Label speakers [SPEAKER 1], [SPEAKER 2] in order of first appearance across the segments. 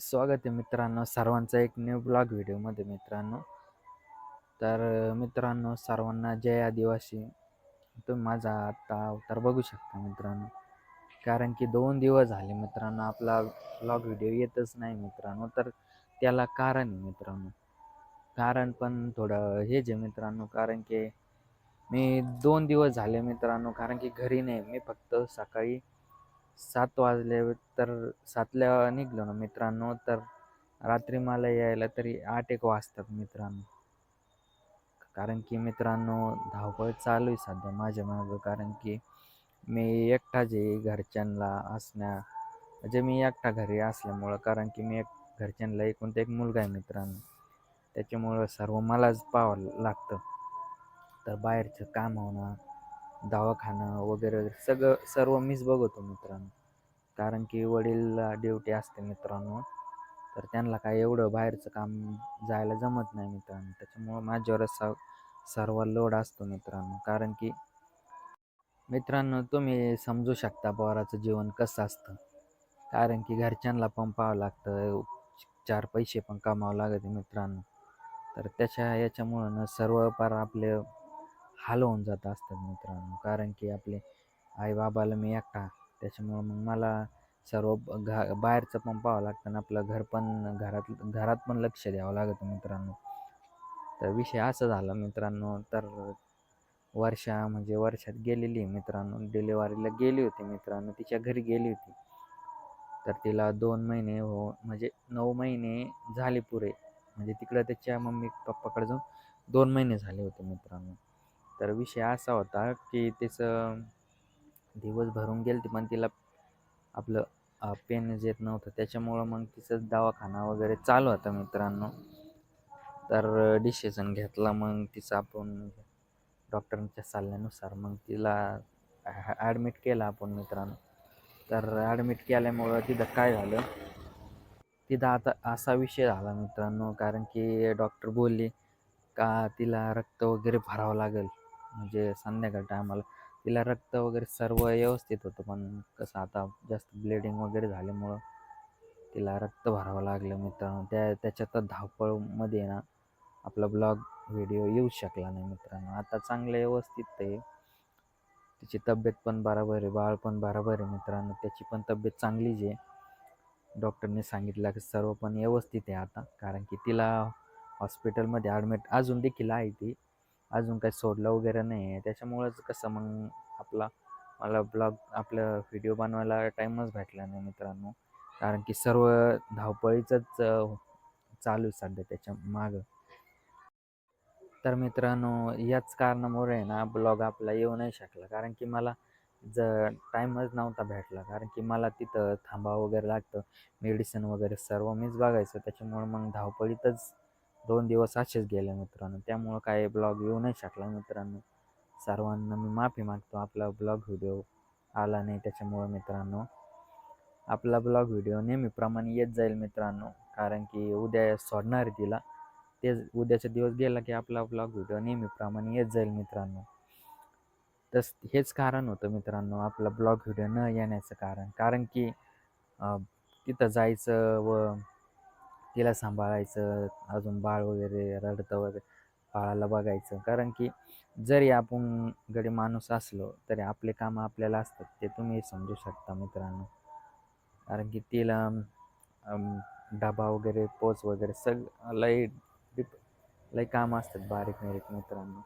[SPEAKER 1] स्वागत आहे मित्रांनो सर्वांचा एक न्यू ब्लॉग व्हिडिओमध्ये मित्रांनो. तर मित्रांनो सर्वांना जय आदिवासी. तुम्ही माझा आत्ता अवतार बघू शकता मित्रांनो. कारण की दोन दिवस झाले मित्रांनो आपला ब्लॉग व्हिडिओ येतच नाही मित्रांनो. तर त्याला कारण आहे मित्रांनो. कारण पण थोडं हे जे मित्रांनो. कारण की मी दोन दिवस झाले मित्रांनो. कारण की घरी नाही मी फक्त सकाळी सात वाजले तर सातल्या निघलो ना मित्रांनो. तर रात्री मला यायला तरी आठ एक वाजतात मित्रांनो. कारण की मित्रांनो धावपळ चालू आहे सध्या माझ्या मागं. कारण की मी एकटा जे घरच्यांना असण्या म्हणजे मी एकटा घरी असल्यामुळं कारण की मी एक घरच्यांना एकूण एक मुलगा आहे मित्रांनो. त्याच्यामुळं सर्व मलाच पाहावं लागतं. तर बाहेरचं काम होणं दवाखाना वगैरे वगैरे सगळं सर्व मीच बघतो मित्रांनो. कारण की वडील ड्युटी असते मित्रांनो. तर त्यांना काय एवढं बाहेरचं काम जायला जमत नाही मित्रांनो. त्याच्यामुळं माझ्यावरच स सर्व लोड असतो मित्रांनो. कारण की मित्रांनो तुम्ही समजू शकता पवाराचं जीवन कसं असतं. कारण की घरच्यांना पण पाहावं लागतं. चार पैसे पण कमावं लागते मित्रांनो. तर त्याच्या याच्यामुळं ना सर्व पार आपले होऊन जात असतात मित्रांनो. कारण की आपले आईबाबाला मी एकटा त्याच्यामुळं मग मला सर्व घा बाहेरचं पण पाहावं लागतं आणि आपलं घर पण घरात घरात पण लक्ष द्यावं लागतं मित्रांनो. तर विषय असा झाला मित्रांनो तर वर्षा म्हणजे वर्षात गेलेली मित्रांनो. डिलेवरीला गेली होती मित्रांनो तिच्या घरी गेली होती. तर तिला दोन महिने हो म्हणजे नऊ महिने झाले पुरे. म्हणजे तिकडं त्याच्या मम्मी पप्पाकडे जाऊन दोन महिने झाले होते मित्रांनो. तर विषय असा होता की तिचं दिवस भरून गेलं पण तिला आपलं पेन येत नव्हतं त्याच्यामुळं मग तिचं दवाखाना वगैरे चालू होता मित्रांनो. तर डिसिजन घेतला मग तिचं आपण डॉक्टरांच्या सल्ल्यानुसार मग तिला ॲडमिट केलं आपण मित्रांनो. तर ॲडमिट केल्यामुळं तिथं काय झालं? तिथं आता असा विषय झाला मित्रांनो कारण की डॉक्टर बोलले का तिला रक्त वगैरे भरावं लागेल. म्हणजे संध्याकाळ टायमाला. तिला रक्त वगैरे सर्व व्यवस्थित होतं पण कसं आता जास्त ब्लिडिंग वगैरे झाल्यामुळं तिला रक्त भरावं लागलं मित्रांनो. त्या त्याच्यात धावपळमध्ये ना आपला ब्लॉग व्हिडिओ येऊ शकला नाही मित्रांनो. आता चांगलं व्यवस्थित आहे. तिची तब्येत पण बराबर आहे बाळ पण बराबर आहे मित्रांनो. त्याची पण तब्येत चांगलीच आहे. डॉक्टरने सांगितलं की सर्व पण व्यवस्थित आहे आता. कारण की तिला हॉस्पिटलमध्ये ॲडमिट अजून देखील आहे ती. अजून काही सोडलं वगैरे नाही आहे. त्याच्यामुळंच कसं मग आपला मला ब्लॉग आपलं व्हिडिओ बनवायला टाईमच भेटला नाही मित्रांनो. कारण की सर्व धावपळीचंच चालू आहे सध्या त्याच्या मागं. तर मित्रांनो याच कारणामुळे आहे ना ब्लॉग आपला येऊ नाही शकला. कारण की मला ज टाईमच नव्हता भेटला. कारण की मला तिथं थांबावं वगैरे लागतं. मेडिसिन वगैरे सर्व मीच बघायचं. त्याच्यामुळे मग धावपळीतच दोन दिवस असेच गेले मित्रांनो. त्यामुळं काय ब्लॉग येऊ नाही शकला मित्रांनो. सर्वांना मी माफी मागतो. आपला ब्लॉग व्हिडिओ आला नाही त्याच्यामुळं मित्रांनो. आपला ब्लॉग व्हिडिओ नेहमीप्रमाणे येत जाईल मित्रांनो. कारण की उद्या सोडणार आहे तिला. तेच उद्याचा दिवस गेला की आपला ब्लॉग व्हिडिओ नेहमीप्रमाणे येत जाईल मित्रांनो. तस हेच कारण होतं मित्रांनो. आपला ब्लॉग व्हिडिओ न येण्याचं कारण. कारण की तिथं जायचं व तिला सांभाळायचं अजून बाळ वगैरे रडतं वगैरे बाळाला बघायचं. कारण की जरी आपण घरी माणूस असलो तरी आपले कामं आपल्याला असतात ते तुम्ही समजू शकता मित्रांनो. कारण की तिला डबा वगैरे पोच वगैरे सग लई डिप लई कामं असतात बारीक निरीक मित्रांनो.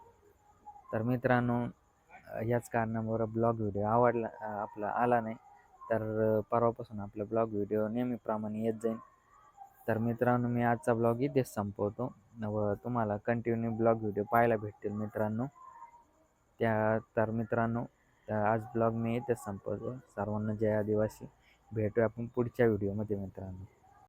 [SPEAKER 1] तर मित्रांनो याच कारणामुळे ब्लॉग व्हिडिओ आवडला आपला आला नाही तर परवापासून आपला ब्लॉग व्हिडिओ नेहमीप्रमाणे येत जाईल तर मित्रांनो मी आजचा ब्लॉग इथेच संपवतो. व तुम्हाला कंटिन्यू ब्लॉग व्हिडिओ पाहायला भेटतील मित्रांनो. त्या तर मित्रांनो आज ब्लॉग मी इथेच संपवतो. सर्वांना जय आदिवासी. भेटूया आपण पुढच्या व्हिडिओमध्ये मित्रांनो.